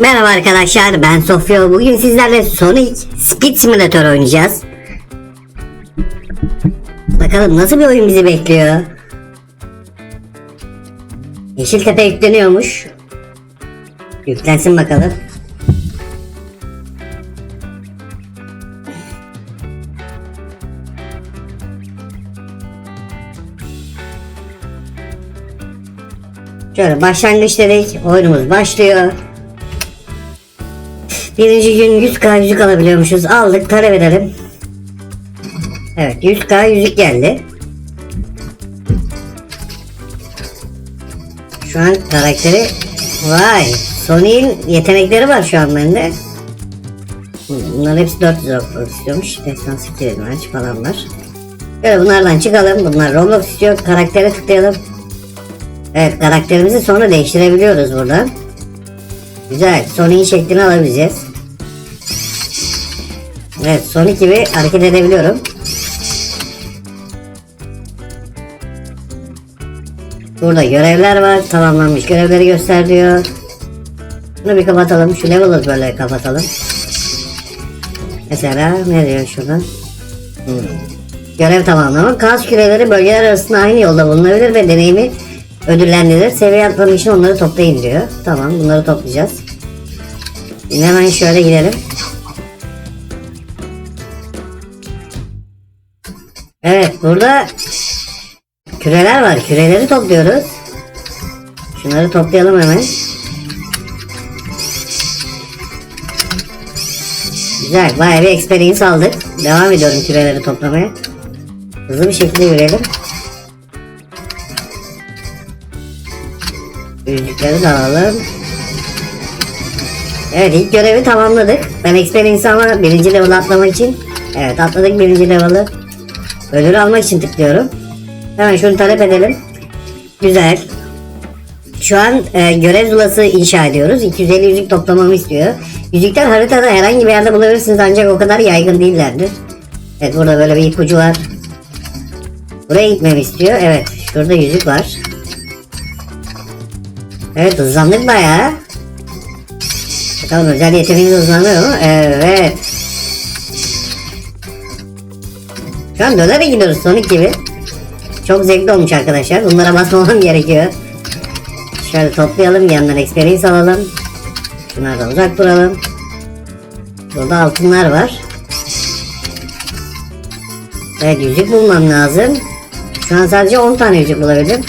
Merhaba arkadaşlar ben Sofya. Bugün sizlerle Sonic Speed Simulator oynayacağız. Bakalım nasıl bir oyun bizi bekliyor. Yeşiltepe yükleniyormuş. Yüklensin bakalım. Şöyle başlangıç dedik. Oyunumuz başlıyor. Birinci gün 100k yüzük alabiliyormuşuz. Aldık talep edelim. Evet 100k yüzük geldi. Şu an karakteri vay Sony'in yetenekleri var şu an bende. Bunların hepsi 400 Roblox istiyormuş. Destansı direnç falan var. Böyle bunlardan çıkalım. Bunlar Roblox istiyor. Karaktere tıklayalım. Evet karakterimizi sonra değiştirebiliyoruz buradan. Güzel. Sonic'in şeklini alabileceğiz. Evet Sonic gibi hareket edebiliyorum. Burada görevler var. Tamamlanmış görevleri göster diyor. Bunu bir kapatalım. Şu level'ı böyle kapatalım. Mesela ne diyor şuradan? Hmm. Görev tamamlama. Kas küreleri bölgeler arasında aynı yolda bulunabilir ve deneyimi ödüllendirilir. Seviye atlamak için onları toplayın diyor. Tamam bunları toplayacağız. Hemen şöyle gidelim. Evet burada küreler var. Küreleri topluyoruz. Şunları toplayalım hemen. Güzel. Bayağı bir experience aldık. Devam ediyorum küreleri toplamaya. Hızlı bir şekilde yürüyelim. Yüzükleri de alalım. Evet ilk görevi tamamladık. Ben experience ama birinci level atlamak için. Evet atladık birinci level'ı. Ödül almak için tıklıyorum. Hemen şunu talep edelim. Güzel. Şu an e, görev zulası inşa ediyoruz. 250 yüzük toplamamı istiyor. Yüzükler haritada herhangi bir yerde bulabilirsiniz ancak o kadar yaygın değillerdir. Evet burada böyle bir ipucu var. Buraya gitmemi istiyor. Evet şurada yüzük var. Evet hızlandık bayağı. Bakalım özel yeteneğimiz hızlanıyor mu? Evet. Şu an dönerek gidiyoruz Sonic gibi. Çok zevkli olmuş arkadaşlar. Bunlara basmamam gerekiyor. Şöyle toplayalım. Bir yandan experience alalım. Şunlardan uzak duralım. Burada altınlar var. Evet yüzük bulmam lazım. Şu an sadece 10 tane yüzük bulabildim.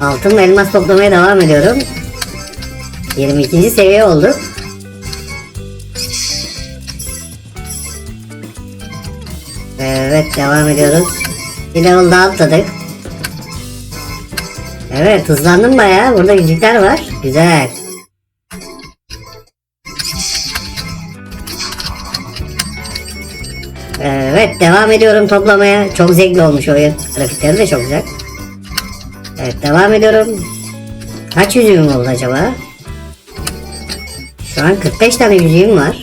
Altın ve elmas toplamaya devam ediyorum. 22. seviye olduk. Evet devam ediyoruz. Bir level daha atladık. Evet hızlandım bayağı. Burada yüzükler var. Güzel. Evet devam ediyorum toplamaya. Çok zevkli olmuş oyun. Grafikleri de çok güzel. Evet devam ediyorum. Kaç yüzüğüm oldu acaba? Şu an 45 tane yüzüğüm var.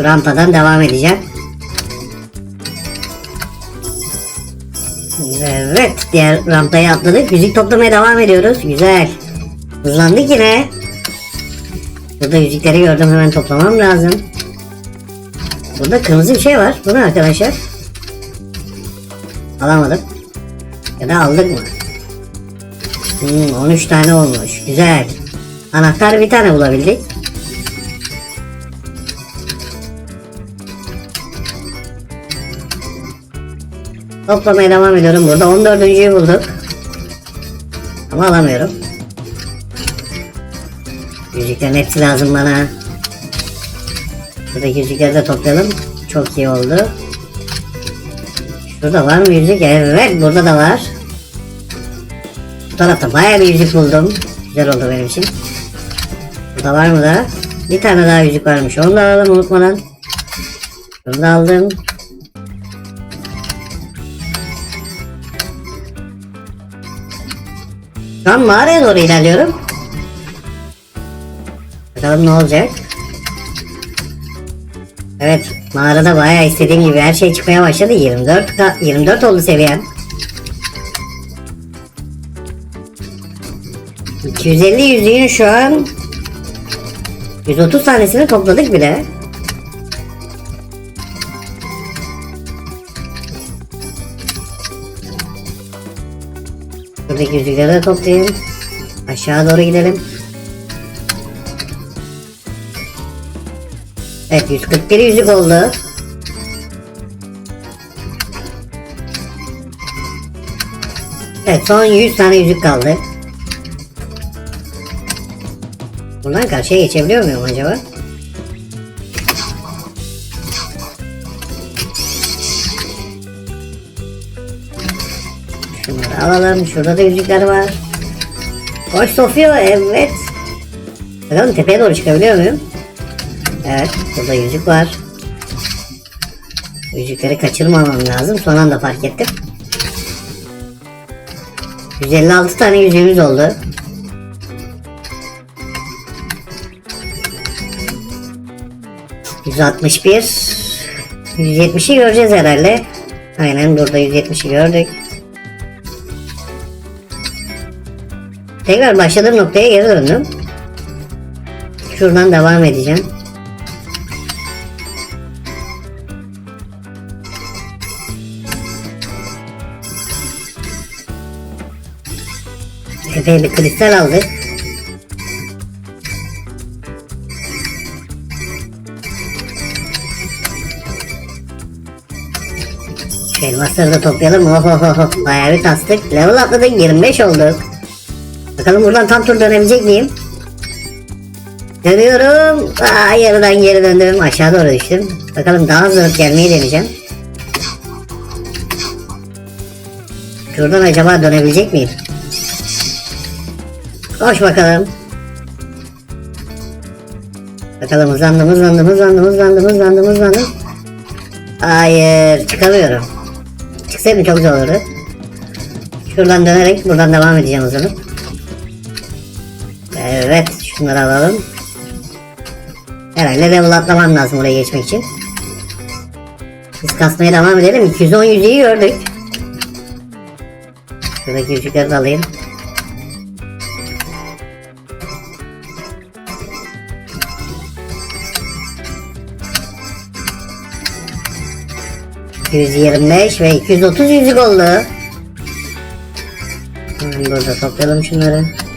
Rampadan devam edeceğim. Evet diğer rampayı atladık. Yüzük toplamaya devam ediyoruz. Güzel. Hızlandık yine. Burada yüzükleri gördüm hemen toplamam lazım. Burada kırmızı bir şey var. Bu ne arkadaşlar? Alamadım. Ya da aldık mı? Hmm, 13 tane olmuş. Güzel. Anahtar bir tane bulabildik. Toplamaya devam ediyorum. Burada 14.'yü bulduk. Ama alamıyorum. Yüzüklerin hepsi lazım bana. Şuradaki yüzükleri de toplayalım. Çok iyi oldu. Şurada var mı yüzük? Evet burada da var. Bu tarafta bayağı bir yüzük buldum. Güzel oldu benim için. Burada var mı da? Bir tane daha yüzük varmış. Onu da alalım unutmadan. Bunu da aldım. Şu an mağaraya doğru ilerliyorum. Bakalım ne olacak. Evet mağarada bayağı istediğim gibi her şey çıkmaya başladı. 24 ka- 24 oldu seviyem. 250 yüzüğün şu an 130 tanesini topladık bile. Buradaki yüzükleri de toplayayım. Aşağı doğru gidelim. Evet 141 yüzük oldu. Evet son 100 tane yüzük kaldı. Buradan karşıya geçebiliyor muyum acaba? Alalım. Şurada da yüzükler var. Koş Sofya evet. Bakalım tepeye doğru çıkabiliyor muyum? Evet burada yüzük var. Yüzükleri kaçırmamam lazım. Son anda fark ettim. 156 tane yüzüğümüz oldu. ...161... ...170'i göreceğiz herhalde. Aynen burada 170'i gördük. Tekrar başladığım noktaya geri döndüm. Şuradan devam edeceğim. Epey bir kristal aldık. Elmasları da toplayalım. Oh oh oh. Bayağı bir kastık. Level atladık. 25 olduk. Bakalım buradan tam tur dönebilecek miyim? Dönüyorum. Aa, yarıdan geri döndüm. Aşağı doğru düştüm. Bakalım daha hızlı gelmeyi deneyeceğim. Şuradan acaba dönebilecek miyim? Koş bakalım. Bakalım hızlandım hızlandım hızlandım hızlandım hızlandım hızlandım. Hayır çıkamıyorum. Çıksaydım çok zor olurdu. Şuradan dönerek buradan devam edeceğim o. Evet şunları alalım. Herhalde level atlamam lazım oraya geçmek için. Biz kasmaya devam edelim. 210 yüzüğü gördük. Şuradaki yüzükleri de alayım. ...125 ve 230 yüzük oldu. Hemen burada toplayalım şunları.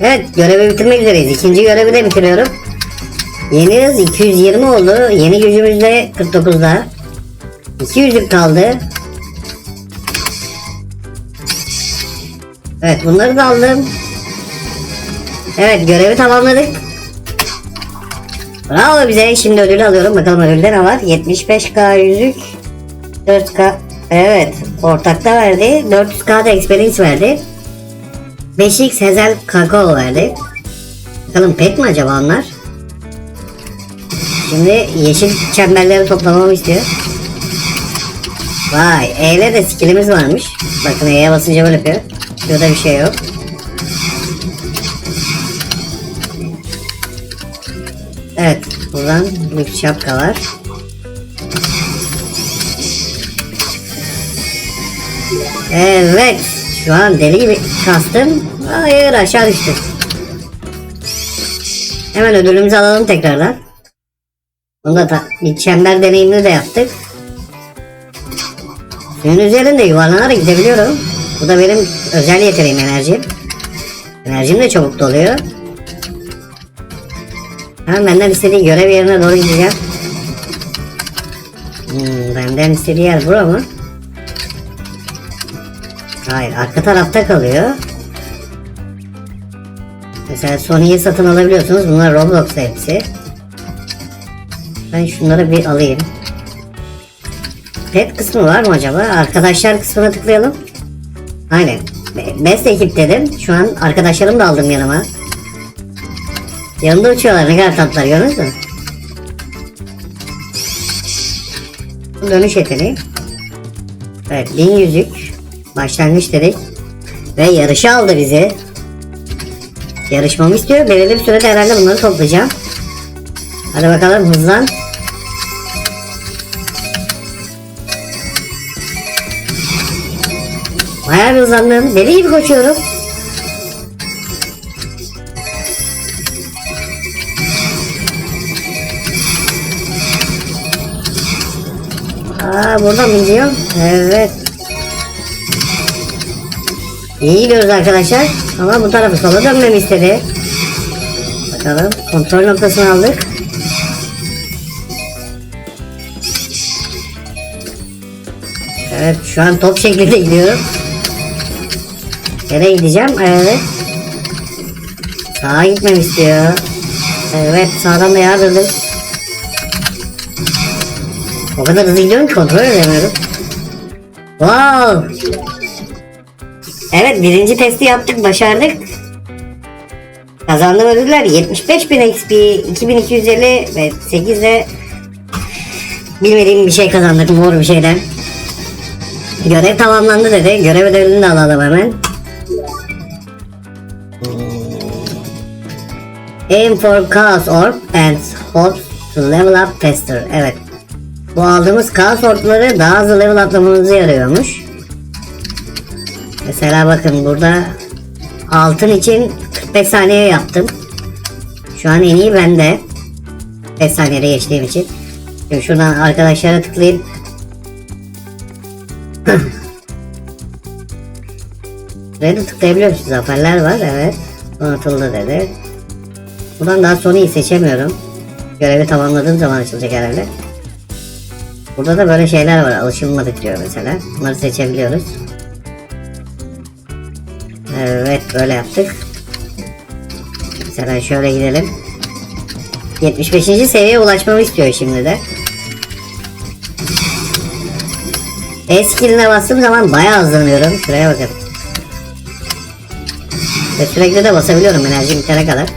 Evet görevi bitirmek üzereyiz. İkinci görevi de bitiriyorum. Yeni hız 220 oldu. Yeni gücümüz de 49'da. 200'lük kaldı. Evet bunları da aldım. Evet görevi tamamladık. Bravo bize. Şimdi ödülü alıyorum. Bakalım ödülde ne var? 75k yüzük. 4k. Evet. Ortakta verdi. 400k da experience verdi. 5x Hezel kakao verdi. Bakalım pet mi acaba onlar? Şimdi yeşil çemberleri toplamamı istiyor. Vay E'yle de skillimiz varmış. Bakın E'ye basınca böyle yapıyor. Şurada bir şey yok. Evet buradan lüks şapka var. Evet şu an deli gibi kastım. Hayır aşağı düştüm. Hemen ödülümüzü alalım tekrardan. Bunda da bir çember deneyimini de yaptık. Suyun üzerinde yuvarlanarak gidebiliyorum. Bu da benim özel yeteneğim enerjim. Enerjim de çabuk doluyor. Hemen benden istediği görev yerine doğru gideceğim. Hmm, benden istediği yer bura mı? Hayır arka tarafta kalıyor. Mesela Sony'yi satın alabiliyorsunuz. Bunlar Roblox'ta hepsi. Ben şunları bir alayım. Pet kısmı var mı acaba? Arkadaşlar kısmına tıklayalım. Aynen. Be- Best ekip dedim. Şu an arkadaşlarımı da aldım yanıma. Yanında uçuyorlar. Ne kadar tatlılar gördünüz mü? Dönüş yeteneği. Evet 1000 yüzük. Başlangıç dedik. Ve yarışa aldı bizi. Yarışmamı istiyor. Belirli bir sürede herhalde bunları toplayacağım. Hadi bakalım hızlan. Bayağı bir hızlandım. Deli gibi koşuyorum. Aa buradan mı gidiyor? Evet. İyi gidiyoruz arkadaşlar. Ama bu tarafı sola dönmemi istedi. Bakalım. Kontrol noktasını aldık. Evet şu an top şeklinde gidiyorum. Nereye gideceğim? Evet. Sağa gitmem istiyor. Evet sağdan da yardırdık. O kadar hızlı gidiyorum ki kontrol edemiyorum. Wow. Evet birinci testi yaptık başardık. Kazandığım ödüller 75.000 XP, 2250 ve 8 de bilmediğim bir şey kazandık mor bir şeyden. Görev tamamlandı dedi. Görev ödevini de alalım hemen. Aim for Chaos Orb and hope to level up faster. Evet. Bu aldığımız Chaos Orb'ları daha hızlı level atlamamıza yarıyormuş. Mesela bakın burada altın için 45 saniye yaptım. Şu an en iyi bende. 5 saniyede geçtiğim için. Şimdi şuradan arkadaşlara tıklayıp Buraya da tıklayabiliyoruz. Zaferler var evet. Donatıldı dedi. Buradan daha Sony'yi seçemiyorum. Görevi tamamladığım zaman açılacak herhalde. Burada da böyle şeyler var. Alışılmadık diyor mesela. Bunları seçebiliyoruz. Evet böyle yaptık. Mesela şöyle gidelim. 75. seviyeye ulaşmamı istiyor şimdi de. E skilline bastığım zaman bayağı hızlanıyorum. Şuraya bakın. Ve sürekli de basabiliyorum enerji bitene kadar.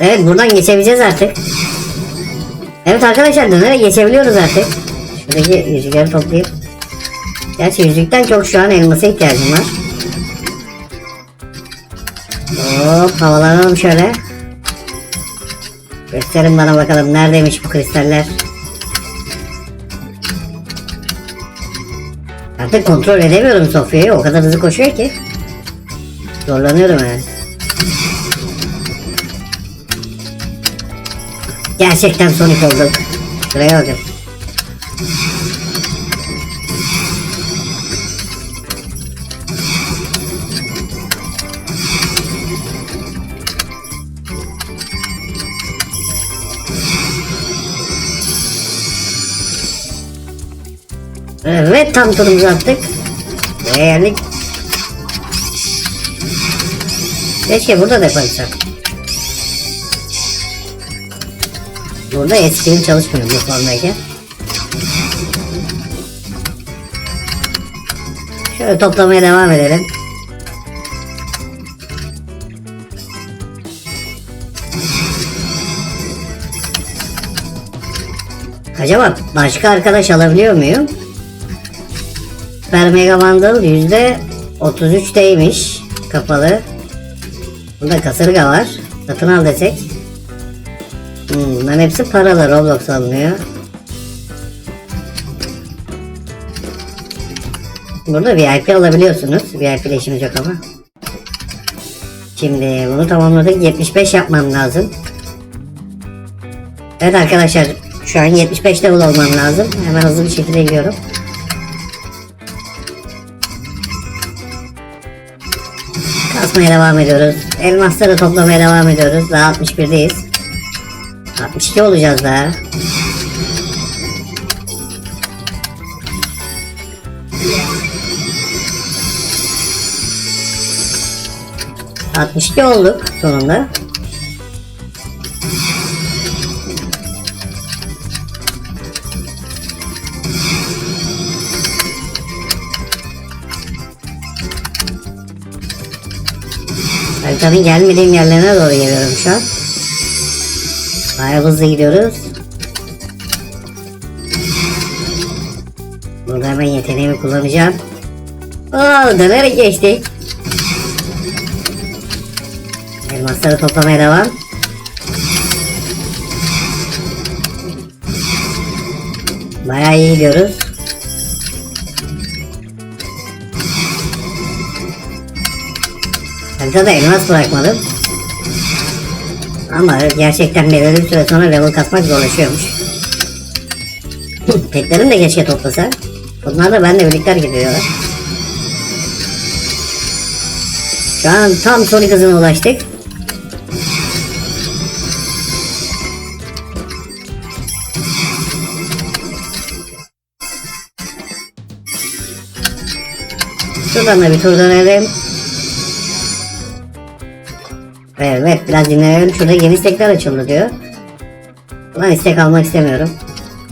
Evet buradan geçebileceğiz artık. Evet arkadaşlar dönerek geçebiliyoruz artık. Şuradaki yüzükleri toplayıp. Gerçi yüzükten çok şu an elmasa ihtiyacım var. Hop havalanalım şöyle. Gösterin bana bakalım neredeymiş bu kristaller. Artık kontrol edemiyorum Sofya'yı o kadar hızlı koşuyor ki. Zorlanıyorum yani. Gerçekten Sonic olduk. Şuraya bakın. Evet tam turumuzu attık. Ve geldik. Keşke burada da yapabilsem. Burada eskinin çalışmıyor bu formdayken. Şöyle toplamaya devam edelim. Acaba başka arkadaş alabiliyor muyum? Super Mega Bundle yüzde 33'teymiş kapalı. Burada kasırga var. Satın al desek. Hmm, bunların hepsi paralı Roblox alınıyor. Burada VIP alabiliyorsunuz. VIP ile işimiz yok ama. Şimdi bunu tamamladık. 75 yapmam lazım. Evet arkadaşlar şu an 75 level olmam lazım. Hemen hızlı bir şekilde gidiyorum. Kasmaya devam ediyoruz. Elmasları toplamaya devam ediyoruz. Daha 61'deyiz. 62 olacağız daha. ...62 olduk sonunda. Haritanın gelmediğim yerlerine doğru geliyorum şu an. Bayağı hızlı gidiyoruz. Burada hemen yeteneğimi kullanacağım. Oo dönerek geçtik. Elmasları toplamaya devam. Bayağı iyi gidiyoruz. Haritada elmas bırakmadım. Ama gerçekten belirli bir süre sonra level kasmak zorlaşıyormuş. Petlerim de keşke toplasa. Bunlar da benimle birlikte hareket ediyorlar. Şu an tam Sonic hızına ulaştık. Şuradan da bir tur dönelim. Evet biraz dinlenelim. Şurada yeni istekler açıldı diyor. Ulan istek almak istemiyorum.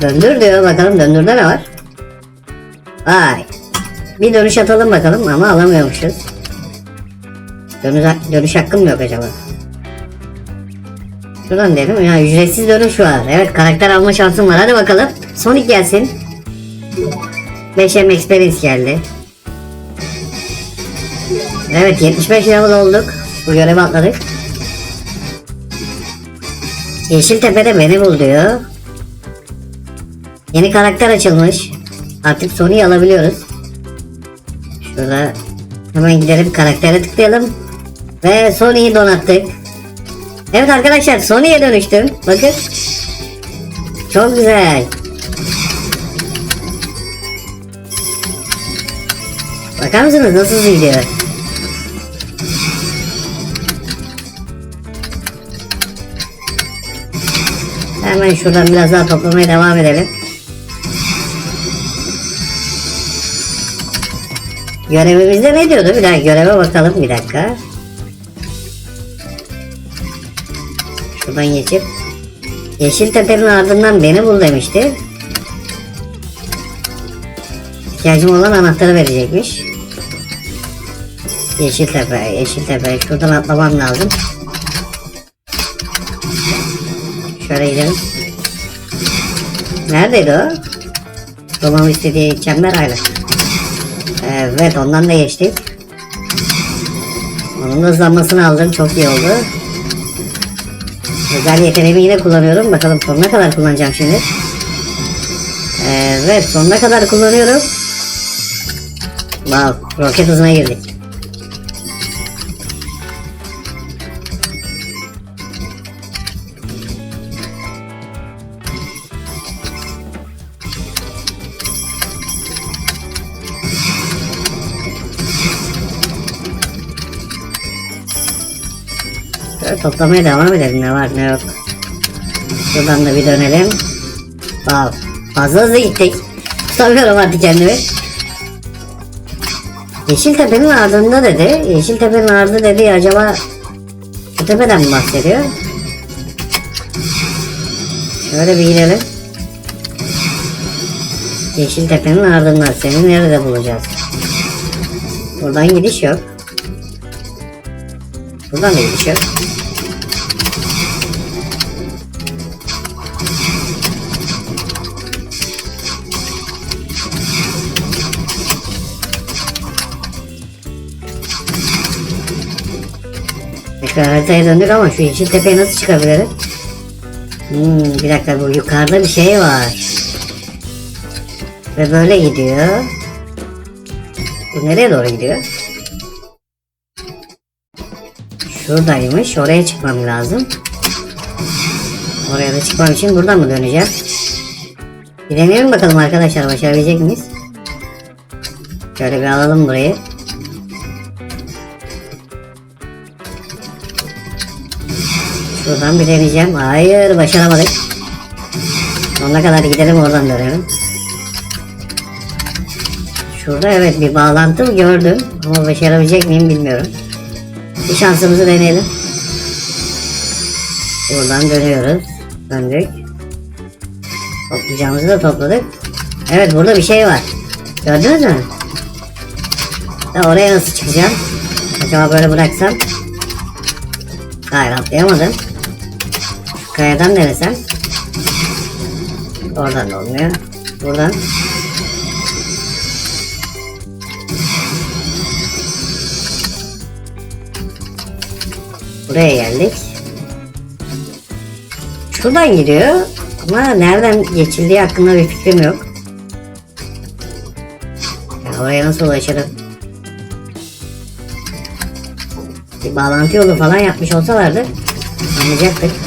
Döndür diyor bakalım döndürde ne var? Vay. Bir dönüş atalım bakalım ama alamıyormuşuz. Dönüş, dönüş hakkım yok acaba? Şuradan dedim ya ücretsiz dönüş var. Evet karakter alma şansım var. Hadi bakalım. Sonic gelsin. 5M Experience geldi. Evet 75 level olduk. Bu görevi atladık. Yeşiltepe'de beni bul diyor. Yeni karakter açılmış. Artık Sony'yi alabiliyoruz. Şurada hemen gidelim karaktere tıklayalım. Ve Sony'yi donattık. Evet arkadaşlar Sony'ye dönüştüm. Bakın. Çok güzel. Bakar mısınız nasıl gidiyor? Hemen şuradan biraz daha toplamaya devam edelim. Görevimizde ne diyordu? Bir dakika göreve bakalım bir dakika. Şuradan geçip Yeşiltepe'nin ardından beni bul demişti. İhtiyacım olan anahtarı verecekmiş. Yeşiltepe, Yeşiltepe. Şuradan atlamam lazım. Şöyle gidelim. Neredeydi o? Roma'nın istediği çember aile. Evet ondan da geçtik. Onun da hızlanmasını aldım. Çok iyi oldu. Özel yeteneğimi yine kullanıyorum. Bakalım sonuna kadar kullanacağım şimdi. Evet sonuna kadar kullanıyorum. Wow roket hızına girdik. Toplamaya devam edelim ne var ne yok. Şuradan da bir dönelim. Wow. Fazla hızlı gittik. Tutamıyorum artık kendimi. Yeşiltepe'nin ardında dedi. Yeşiltepe'nin ardı dedi acaba bu tepeden mi bahsediyor? Şöyle bir gidelim. Yeşiltepe'nin ardından seni nerede bulacağız? Buradan gidiş yok. Buradan da gidiş yok. Tekrar haritaya döndük ama şu yeşil tepeye nasıl çıkabilirim? Hmm, bir dakika bu yukarıda bir şey var. Ve böyle gidiyor. Bu nereye doğru gidiyor? Şuradaymış. Oraya çıkmam lazım. Oraya da çıkmam için buradan mı döneceğim? Bir deneyelim bakalım arkadaşlar başarabilecek miyiz? Şöyle bir alalım burayı. Şuradan bir deneyeceğim. Hayır başaramadık. Sonuna kadar gidelim oradan dönelim. Şurada evet bir bağlantı gördüm. Ama başarabilecek miyim bilmiyorum. Bir şansımızı deneyelim. Buradan dönüyoruz. Döndük. Toplayacağımızı da topladık. Evet burada bir şey var. Gördünüz mü? Ya oraya nasıl çıkacağım? Acaba böyle bıraksam? Hayır atlayamadım. Kayadan denesem. Oradan da olmuyor. Buradan. Buraya geldik. Şuradan gidiyor. Ama nereden geçildiği hakkında bir fikrim yok. oraya nasıl ulaşırım? Bir bağlantı yolu falan yapmış olsalardı anlayacaktık.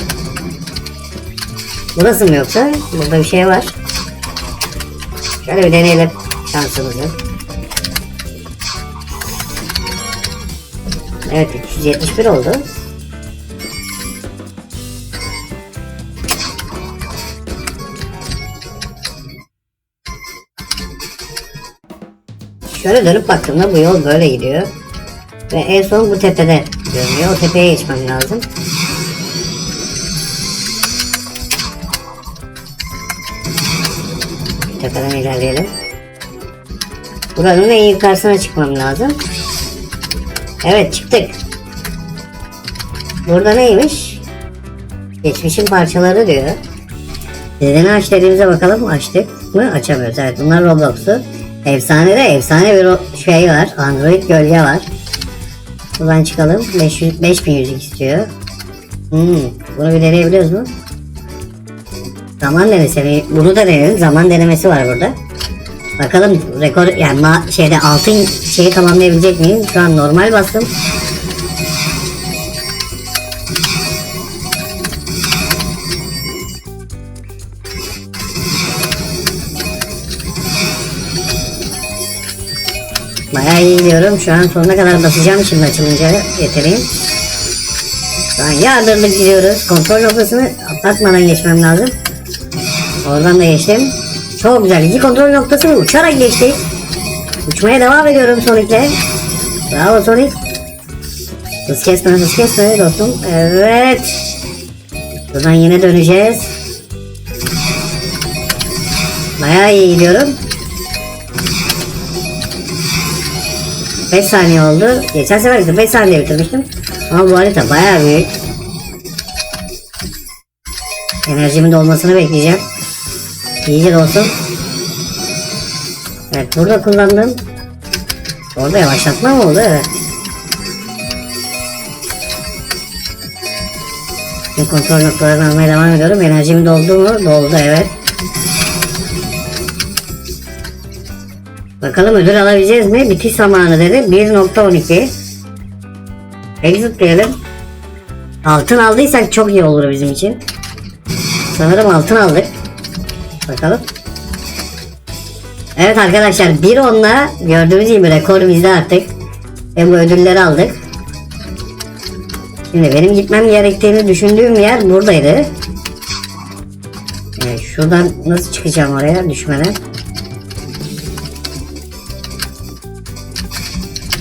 Burası mı yoksa? Burada bir şey var. Şöyle bir deneyelim şansımızı. Evet 371 oldu. Şöyle dönüp baktığımda bu yol böyle gidiyor. Ve en son bu tepede görünüyor. O tepeye geçmem lazım. Tepeden ilerleyelim. Buranın en yukarısına çıkmam lazım. Evet çıktık. Burada neymiş? Geçmişin parçaları diyor. Dedeni aç dediğimize bakalım açtık mı? Açamıyoruz. Evet bunlar Roblox'u. Efsanede efsane bir şey var. Android gölge var. Buradan çıkalım. 500, 5100 istiyor. Hmm, bunu bir deneyebiliyoruz mu? Zaman denemesi. Bunu da deneyelim. Zaman denemesi var burada. Bakalım rekor yani ma- şeyde altın şeyi tamamlayabilecek miyim? Şu an normal bastım. Bayağı iyi gidiyorum. Şu an sonuna kadar basacağım şimdi açılınca yeteneğim. Şu an yardırlık gidiyoruz. Kontrol noktasını atlatmadan geçmem lazım. Oradan da geçtim. Çok güzel. İki kontrol noktasını uçarak geçtik. Uçmaya devam ediyorum Sonic'le. Bravo Sonic. Hız kesme, hız kesme dostum. Evet. Buradan yine döneceğiz. Bayağı iyi gidiyorum. 5 saniye oldu. Geçen sefer ise 5 saniye bitirmiştim. Ama bu harita bayağı büyük. Enerjimin dolmasını bekleyeceğim. İyice dolsun. Evet burada kullandım. Orada yavaşlatma mı oldu? Evet. Şimdi kontrol noktalarını almaya devam ediyorum. Enerjim doldu mu? Doldu evet. Bakalım ödül alabileceğiz mi? Bitiş zamanı dedi. 1.12 Exit diyelim. Altın aldıysak çok iyi olur bizim için. Sanırım altın aldık. Bakalım. Evet arkadaşlar bir onla gördüğünüz gibi rekor bizde artık. Ve bu ödülleri aldık. Şimdi benim gitmem gerektiğini düşündüğüm yer buradaydı. Evet, şuradan nasıl çıkacağım oraya düşmeden?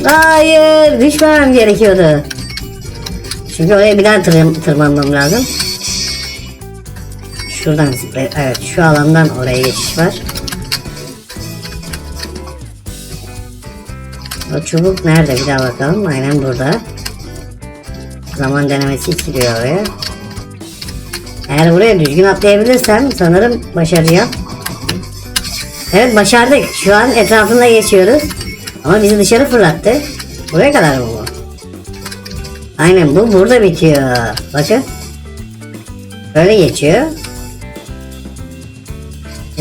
Hayır düşmemem gerekiyordu. Çünkü oraya bir daha tır tırmanmam lazım. Şuradan evet şu alandan oraya geçiş var. O çubuk nerede bir daha bakalım. Aynen burada. Zaman denemesi 2 diyor oraya. Eğer buraya düzgün atlayabilirsem sanırım başaracağım. Evet başardık. Şu an etrafında geçiyoruz. Ama bizi dışarı fırlattı. Buraya kadar mı bu? Aynen bu burada bitiyor. Bakın. Böyle geçiyor.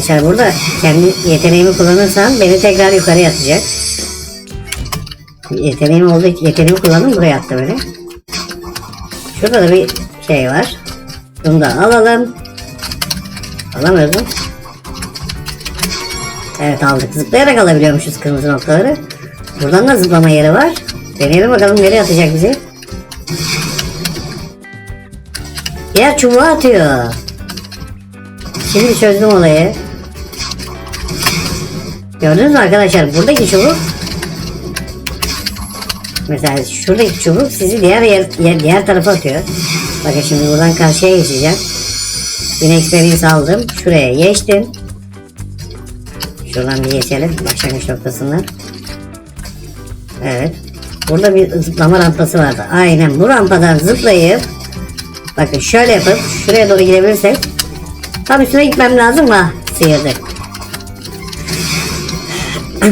Mesela burada kendi yeteneğimi kullanırsam beni tekrar yukarıya atacak. Yeteneğim oldu. Yeteneğimi kullandım buraya attı beni. Şurada da bir şey var. Bunu da alalım. Alamıyordum. Evet aldık. Zıplayarak alabiliyormuşuz kırmızı noktaları. Buradan da zıplama yeri var. Deneyelim bakalım nereye atacak bizi. Diğer çubuğu atıyor. Şimdi çözdüm olayı. Gördünüz mü arkadaşlar buradaki çubuk Mesela şuradaki çubuk sizi diğer yer, yer- diğer tarafa atıyor. Bakın şimdi buradan karşıya geçeceğim. Yine experience aldım. Şuraya geçtim. Şuradan bir geçelim başlangıç noktasından. Evet. Burada bir zıplama rampası vardı. Aynen bu rampadan zıplayıp bakın şöyle yapıp şuraya doğru gidebilirsek tam üstüne gitmem lazım ama sıyırdı.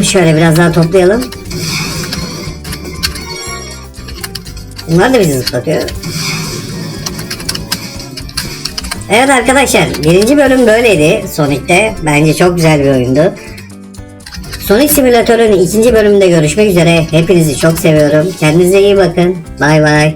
Şöyle biraz daha toplayalım. Bunlar da bizi zıplatıyor. Evet arkadaşlar birinci bölüm böyleydi Sonic'te. Bence çok güzel bir oyundu. Sonic Simülatör'ün ikinci bölümünde görüşmek üzere. Hepinizi çok seviyorum. Kendinize iyi bakın. Bay bay.